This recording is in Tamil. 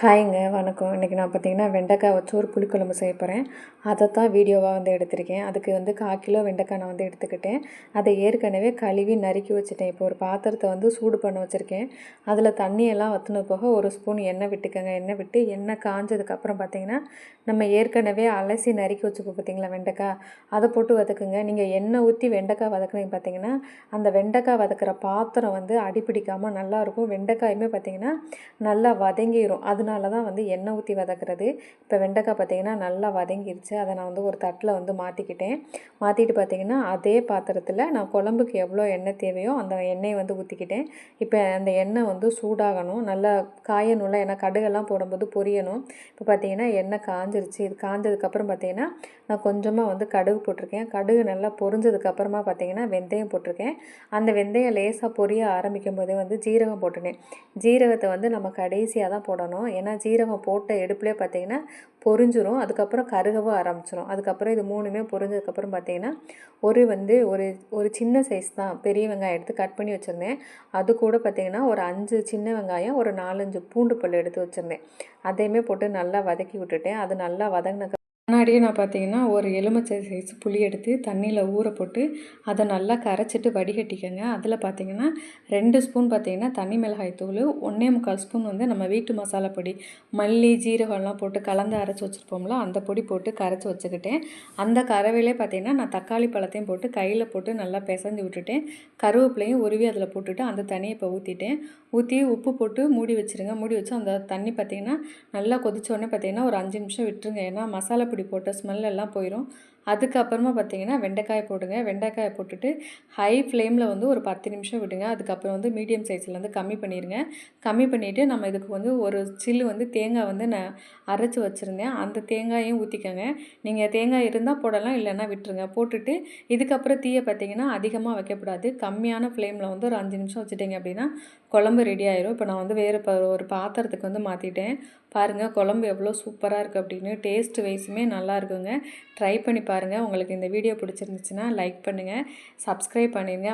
ஹாய்ங்க வணக்கம். இன்றைக்கி நான் பார்த்தீங்கன்னா வெண்டைக்காய் வச்சு ஒரு புளிக்குழம்பு செய்ய போகிறேன் அதை தான் வீடியோவாக வந்து எடுத்திருக்கேன். அதுக்கு வந்து கால் கிலோ வெண்டைக்காய் நான் வந்து எடுத்துக்கிட்டேன். அதை ஏற்கனவே கழுவி நறுக்கி வச்சுட்டேன். இப்போ ஒரு பாத்திரத்தை வந்து சூடு பண்ண வச்சுருக்கேன். அதில் தண்ணியெல்லாம் வற்றின போக ஒரு ஸ்பூன் எண்ணெய் விட்டுக்கோங்க. எண்ணெய் விட்டு எண்ணெய் காஞ்சதுக்கப்புறம் பார்த்தீங்கன்னா நம்ம ஏற்கனவே அலசி நறுக்கி வச்சுப்போம் பார்த்திங்களா வெண்டைக்காய்? அதை போட்டு வதக்குங்க. நீங்கள் எண்ணெய் ஊற்றி வெண்டைக்காய் வதக்குனீங்க பார்த்தீங்கன்னா அந்த வெண்டைக்காய் வதக்குற பாத்திரம் வந்து அடிப்பிடிக்காமல் நல்லாயிருக்கும் வெண்டைக்காயுமே பார்த்தீங்கன்னா நல்லா வதங்கிடும் அதனால தான் வந்து எண்ணெய் ஊற்றி வதக்குறது. இப்போ வெண்டைக்காய் பார்த்தீங்கன்னா நல்லா வதங்கிருச்சு. அதை நான் வந்து ஒரு தட்டில் வந்து மாற்றிக்கிட்டேன் மாற்றிட்டு பார்த்தீங்கன்னா அதே பாத்திரத்தில் நான் குழம்புக்கு எவ்வளோ எண்ணெய் தேவையோ அந்த எண்ணெயை வந்து ஊற்றிக்கிட்டேன் இப்போ அந்த எண்ணெய் வந்து சூடாகணும். நல்லா காயணும்ல ஏன்னா கடுகெல்லாம் போடும்போது பொரியணும். இப்போ பார்த்தீங்கன்னா எண்ணெய் காஞ்சிருச்சு. இது காஞ்சதுக்கப்புறம் பார்த்திங்கன்னா நான் கொஞ்சமாக வந்து கடுகு போட்டிருக்கேன். கடுகு நல்லா பொரிஞ்சதுக்கப்புறமா பார்த்தீங்கன்னா வெந்தயம் போட்டிருக்கேன். அந்த வெந்தயம் லேசாக பொரிய ஆரம்பிக்கும் போதே வந்து ஜீரகம் போட்டுனேன் ஜீரகத்தை வந்து நம்ம கடைசியாக தான் போடணும். ஏன்னா ஜீரகம் போட்ட எடுப்புலேயே பார்த்தீங்கன்னா பொரிஞ்சிரும். அதுக்கப்புறம் கருகவும் ஆரம்பிச்சிடும் அதுக்கப்புறம் இது மூணுமே பொரிஞ்சதுக்கப்புறம் பார்த்தீங்கன்னா ஒரு வந்து ஒரு ஒரு சின்ன சைஸ் தான். பெரிய வெங்காயம் எடுத்து கட் பண்ணி வச்சுருந்தேன். அது கூட பார்த்தீங்கன்னா ஒரு அஞ்சு சின்ன வெங்காயம் ஒரு நாலஞ்சு பூண்டு பல் எடுத்து வச்சுருந்தேன். அதையுமே போட்டு நல்லா வதக்கி விட்டுட்டேன். அது நல்லா வதங்கின முன்னாடியே நான் பார்த்தீங்கன்னா ஒரு எலுமிச்சை சைஸ் புளி எடுத்து தண்ணியில் ஊற போட்டு அதை நல்லா கரைச்சிட்டு வடிகட்டிக்கோங்க. அதில் பார்த்தீங்கன்னா ரெண்டு ஸ்பூன் பார்த்தீங்கன்னா தண்ணி மிளகாய் தூள் ஒன்றே முக்கால் ஸ்பூன் வந்து நம்ம வீட்டு மசாலா பொடி மல்லி ஜீரகம்லாம் போட்டு கலந்து அரைச்சி வச்சுருப்போம்ல அந்த பொடி போட்டு கரைச்சி வச்சுக்கிட்டேன். அந்த கரவையிலே பார்த்தீங்கன்னா நான் தக்காளி பழத்தையும் போட்டு கையில் போட்டு நல்லா பிசைஞ்சு விட்டுட்டேன். கருவேப்பிலையும் உருவி அதில் போட்டுட்டு அந்த தண்ணியை இப்போ ஊற்றிட்டேன் ஊற்றி உப்பு போட்டு மூடி வச்சுருங்க. மூடி வச்சு அந்த தண்ணி பார்த்திங்கன்னா நல்லா கொதிச்ச உடனே பார்த்திங்கன்னா ஒரு அஞ்சு நிமிஷம் விட்டுருங்க. ஏன்னா மசாலா இப்படி போட்ட ஸ்மெல் எல்லாம் போயிடும் அதுக்கப்புறமா பார்த்தீங்கன்னா வெண்டைக்காயை போடுங்க. வெண்டைக்காயை போட்டுட்டு ஹை ஃப்ளேமில் வந்து ஒரு பத்து நிமிஷம் விடுங்க. அதுக்கப்புறம் வந்து மீடியம் சைஸில் வந்து கம்மி பண்ணிடுங்க கம்மி பண்ணிவிட்டு நம்ம இதுக்கு வந்து ஒரு சில்லு வந்து தேங்காய் வந்து நான் அரைச்சி வச்சுருந்தேன். அந்த தேங்காயும் ஊற்றிக்கோங்க நீங்கள் தேங்காய் இருந்தால் போடலாம் இல்லைன்னா விட்டுருங்க. போட்டுட்டு இதுக்கப்புறம் தீயை பார்த்தீங்கன்னா அதிகமாக வைக்கக்கூடாது. கம்மியான ஃப்ளேமில் வந்து ஒரு அஞ்சு நிமிஷம் வச்சுட்டிங்க அப்படின்னா குழம்பு ரெடி ஆயிரும். இப்போ நான் வந்து வேறு ஒரு பாத்திரத்துக்கு வந்து மாற்றிட்டேன் பாருங்கள் குழம்பு எவ்வளோ சூப்பராக இருக்குது அப்படின்னு. டேஸ்ட் வைஸுமே நல்லா இருக்குங்க. ட்ரை பண்ணி பாருங்கள் பாருங்கள் உங்களுக்கு இந்த வீடியோ பிடிச்சிருந்துச்சுன்னா லைக் பண்ணுங்கள் சப்ஸ்கிரைப் பண்ணிடுங்க